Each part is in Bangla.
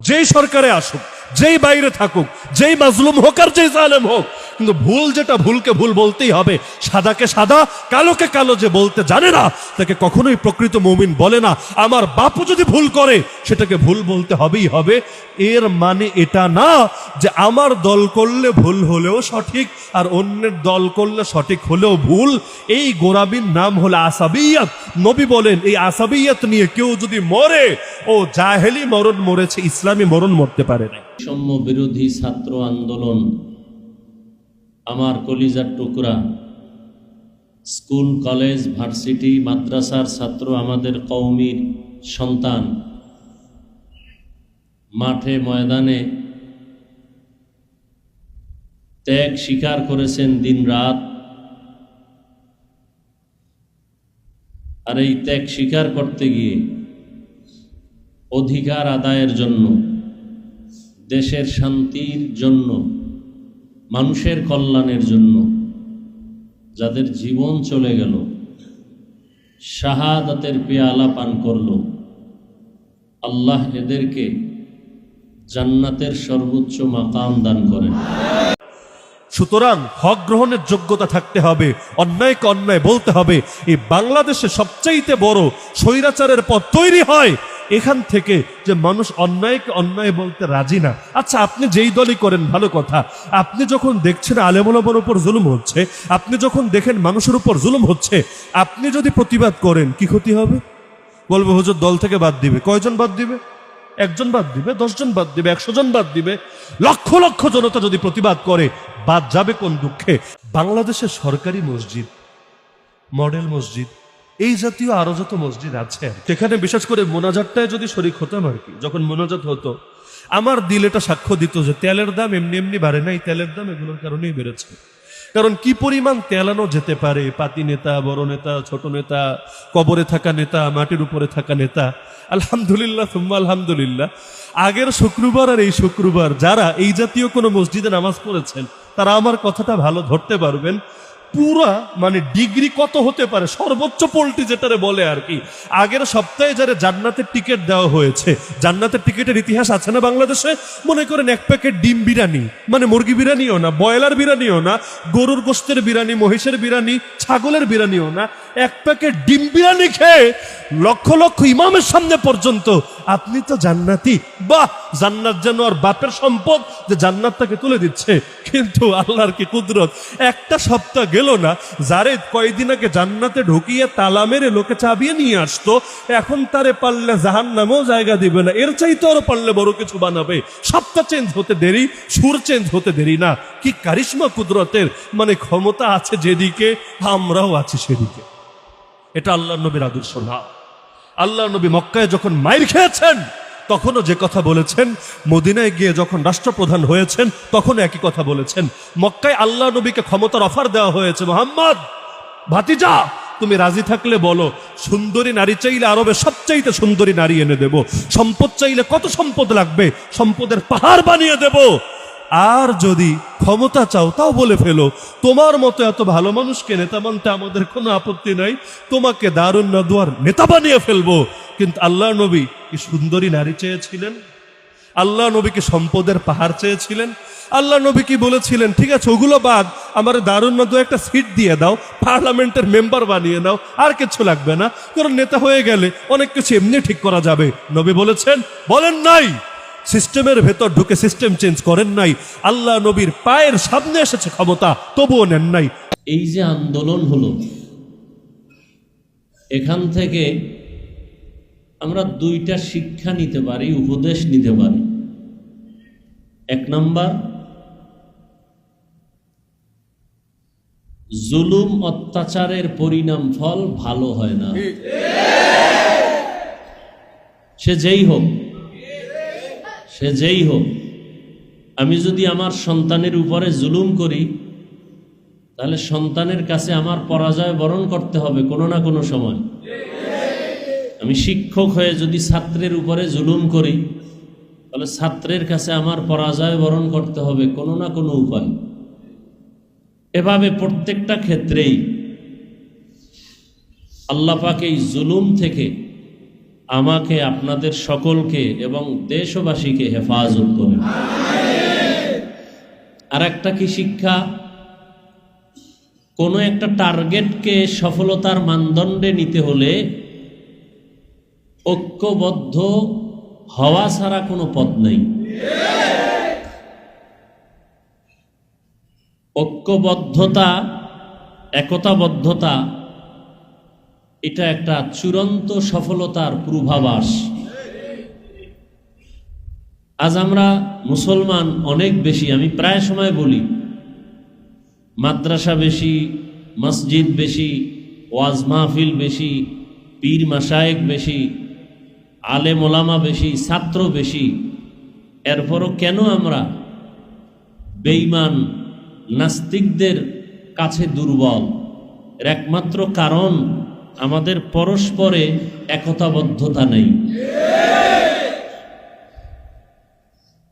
যেই সরকারে আসুক যেই বাইরে থাকুক যেই মাজলুম হোক আর যেই জালেম হোক কিন্তু ভুল যেটা, ভুলকে ভুল বলতেই হবে। সাদাকে সাদা, কালোকে কালো যে বলতে জানে না, তাকে কখনোই প্রকৃত মুমিন বলে না। আমার বাপু যদি ভুল করে, সেটাকে ভুল বলতে হবেই হবে। এর মানে এটা না যে আমার দল করলে ভুল হলেও সঠিক, আর অন্যের দল করলে সঠিক হলেও ভুল। এই গোরাবির নাম হলো আসাবিয়াত। নবী বলেন, এই আসাবিয়াত নিয়ে কেউ যদি মরে, ও জাহেলি মরণ মরেছে, ইসলামী মরণ মরতে পারে না। বিরোধী ছাত্র আন্দোলন আমার কলিজার টুকরা। স্কুল, কলেজ, ভার্সিটি, মাদ্রাসার ছাত্র আমাদের কৌমির সন্তান। মাঠে ময়দানে ত্যাগ স্বীকার করেছেন দিন রাত। আর এই ত্যাগ স্বীকার করতে গিয়ে অধিকার আদায়ের জন্য, দেশের শান্তির জন্য মানুষের কল্যাণের জন্য যাদের জীবন চলে গেল, শাহাদাতের পেয়ালা পান করল, আল্লাহ এদেরকে জান্নাতের সর্বোচ্চ মাকাম দান করেন। সুতরাং হক গ্রহণের যোগ্যতা থাকতে হবে, অন্যায়কে অন্যায় বলতে হবে। এই বাংলাদেশে সবচাইতে বড় স্বৈরাচারের পথ তৈরি হয় এখান থেকে যে মানুষ অন্যায়কে অন্যায় বলতে রাজি না। আচ্ছা আপনি যেই দলই করেন, ভালো কথা। আপনি যখন দেখছেন আলেমুলমার উপর জুলুম হচ্ছে, আপনি যখন দেখেন মানুষের উপর জুলুম হচ্ছে, আপনি যদি প্রতিবাদ করেন, কি ক্ষতি হবে? বলব, হুজুর, দল থেকে বাদ দিবে। কয়জন বাদ দিবে? একজন বাদ দিবে, দশজন বাদ দিবে, একশো জন বাদ দিবে। লক্ষ লক্ষ জনতা যদি প্রতিবাদ করে, বাদ যাবে কোন দুঃখে? বাংলাদেশের সরকারি মসজিদ, মডেল মসজিদ এই জাতীয় আরও যত মসজিদ আছে, সেখানে বিশেষ করে মোনাজাতটায় যদি শরিক হতাম আর কি? যখন মোনাজাত হতো, আমার দিল এটা সাক্ষ্য দিত যে তেলের দাম এমনি এমনি বাড়ে নাই তেলের দাম এগুলোর কারণেই বেড়েছে। কারণ কি পরিমাণ তেলানো যেতে পারে? পাতি নেতা, বড় নেতা, ছোট নেতা, কবরে থাকা নেতা, মাটির উপরে থাকা নেতা, আলহামদুলিল্লাহ, সুম্মা আলহামদুলিল্লাহ। আগের শুক্রবার আর এই শুক্রবার যারা এই জাতীয় কোনো মসজিদে নামাজ পড়েছেন, তারা আমার কথাটা ভালো ধরতে পারবেন। পুরা মানে ডিগ্রি কত হতে পারে? সর্বোচ্চ পোল্ট্রি যেটারে বলে আর কি। আগের সপ্তাহে যারা জান্নাতের টিকিট দেওয়া হয়েছে, জান্নাতের টিকিটের ইতিহাস আছে না বাংলাদেশে? মনে করেন এক প্যাকেট ডিম বিরিয়ানি মানে মুরগি বিরানিও না, ব্রয়লার বিরিয়ানিও না, গরুর গোস্তের বিরিয়ানি, মহিষের বিরিয়ানি, ছাগলের বিরিয়ানিও না এক প্যাকেট ডিম বিরিয়ানি খেয়ে লক্ষ লক্ষ ইমামের সামনে পর্যন্ত। আপনি তো জান্নাতি। বাহ, জান্নাত যেন আর বাপের সম্পদ যে জান্নাতটাকে তুলে দিচ্ছে। কিন্তু আল্লাহর কি কুদরত? একটা সপ্তাহ গেল না যারে কয়দিন আগে জান্নাতে ঢুকিয়ে তালা মেরে লোকে চাবিয়ে নিয়ে আসতো। এখন তারে পারলে জাহান নামেও জায়গা দিবে না। এর চাইতে আরও পারলে বড় কিছু বানাবে। সপ্তাহ চেঞ্জ হতে দেরি, সুর চেঞ্জ হতে দেরি না। কি কারিশ্মা কুদরতের? মানে ক্ষমতা আছে যেদিকে, আমরাও আছি সেদিকে। এটা আল্লাহ নবীর আদর্শ না। আল্লাহ নবী মক্কায় যখন মাইর খেয়েছেন, তখনও যে কথা বলেছেন, মদিনায় গিয়ে যখন রাষ্ট্রপ্রধান হয়েছেন, তখনও একই কথা বলেছেন। মক্কায় আল্লাহ নবীকে ক্ষমতার অফার দেওয়া হয়েছে। মোহাম্মদ, ভাতিজা, তুমি রাজি থাকলে বলো, সুন্দরী নারী চাইলে আরবে সবচাইতে সুন্দরী নারী এনে দেব। সম্পদ চাইলে কত সম্পদ লাগবে? সম্পদের পাহাড় বানিয়ে দেব। আর যদি ক্ষমতা চাও, তাও বলে ফেলো। তোমার মতো এত ভালো মানুষকে নেতা মানতে আমাদের কোনো আপত্তি নাই। তোমাকে দারুণ নদুয়ার নেতা বানিয়ে ফেলব। কিন্তু আল্লাহ নবী কি সুন্দরী নারী চেয়েছিলেন? আল্লাহ নবীকে সম্পদের পাহাড় চেয়েছিলেন? আল্লাহ নবী কি বলেছিলেন, ঠিক আছে, ওগুলো বাদ, আমার দারুণ নদু একটা সিট দিয়ে দাও, পার্লামেন্টের মেম্বার বানিয়ে দাও আর কিছু লাগবে না। কারণ নেতা হয়ে গেলে অনেক কিছু এমনি ঠিক করা যাবে। নবী বলেছেন, বলেন নাই। সিস্টেমের ভেতর ঢুকে সিস্টেম চেঞ্জ করেন নাই। আল্লাহ নবীর পায়ের সামনে এসেছে ক্ষমতা, তবুও নেন নাই। এই যে আন্দোলন হলো, এখান থেকে আমরা দুইটা শিক্ষা নিতে পারি, উপদেশ নিতে পারি। এক নাম্বার, জুলুম অত্যাচারের পরিণাম ফল ভালো হয় না। সে যেই হোক সে যেই হোক, আমি যদি আমার সন্তানের উপরে জুলুম করি, তাহলে সন্তানের কাছে আমার পরাজয় বরণ করতে হবে কোনো না কোনো সময়। আমি শিক্ষক হয়ে যদি ছাত্রের উপরে জুলুম করি, তাহলে ছাত্রের কাছে আমার পরাজয় বরণ করতে হবে কোনো না কোনো উপায়। এভাবে প্রত্যেকটা ক্ষেত্রেই আল্লাপাক এই জুলুম থেকে আমাকে আপনাদের সকলকে এবং দেশবাসীকে হেফাজত করেন। আর একটা কি শিক্ষা? কোনো একটা টার্গেটকে সফলতার মানদণ্ডে নিতে হলে ঐক্যবদ্ধ হওয়া ছাড়া কোনো পথ নেই। ঐক্যবদ্ধতা, একতাবদ্ধতা এটা একটা চূড়ান্ত সফলতার পূর্বাভাস। আজ আমরা মুসলমান অনেক বেশি, আমি প্রায় সময় বলি, মাদ্রাসা বেশি, মসজিদ বেশি, ওয়াজ মাহফিল বেশি, পীর মাসায়েক বেশি, আলেম ওলামা বেশি, ছাত্র বেশি। এরপরও কেন আমরা বেঈমান নাস্তিকদের কাছে দুর্বল? এর একমাত্র কারণ আমাদের পরস্পরে একতাবদ্ধতা নেই।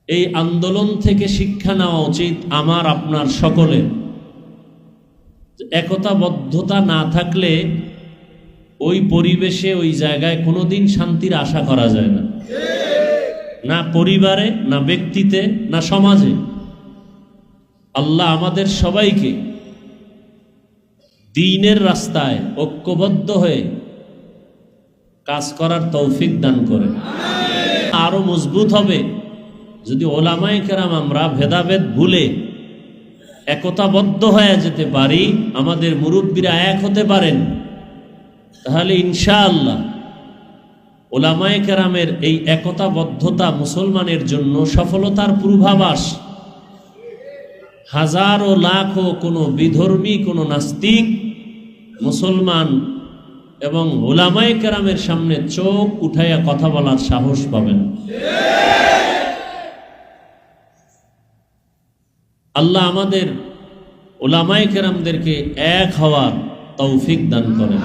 এই আন্দোলন থেকে শিক্ষা নেওয়া উচিত আমার, আপনার সকলের। একতাবদ্ধতা না থাকলে ওই পরিবেশে, ওই জায়গায় কোনোদিন শান্তির আশা করা যায় না। না পরিবারে, না ব্যক্তিতে, না সমাজে। আল্লাহ আমাদের সবাইকে দিনের রাস্তায় ঐক্যবদ্ধ হয়ে কাজ করার তৌফিক দান করে। আরও মজবুত হবে যদি ওলামাই কেরাম আমরা ভেদাভেদ ভুলে একতাবদ্ধ হয়ে যেতে পারি, আমাদের মুরব্বীরা এক হতে পারেন। তাহলে ইনশাআল্লাহ ওলামায়ে কেরামের এই একতাবদ্ধতা মুসলমানের জন্য সফলতার পূর্বাভাস। হাজারো লাখো কোনো বিধর্মী, কোনো নাস্তিক মুসলমান এবং হোলামাই কেরামের সামনে চোখ উঠাইয়া কথা বলার সাহস পাবেন। আল্লাহ আমাদের ওলামায় কেরামদেরকে এক হওয়ার তৌফিক দান করেন।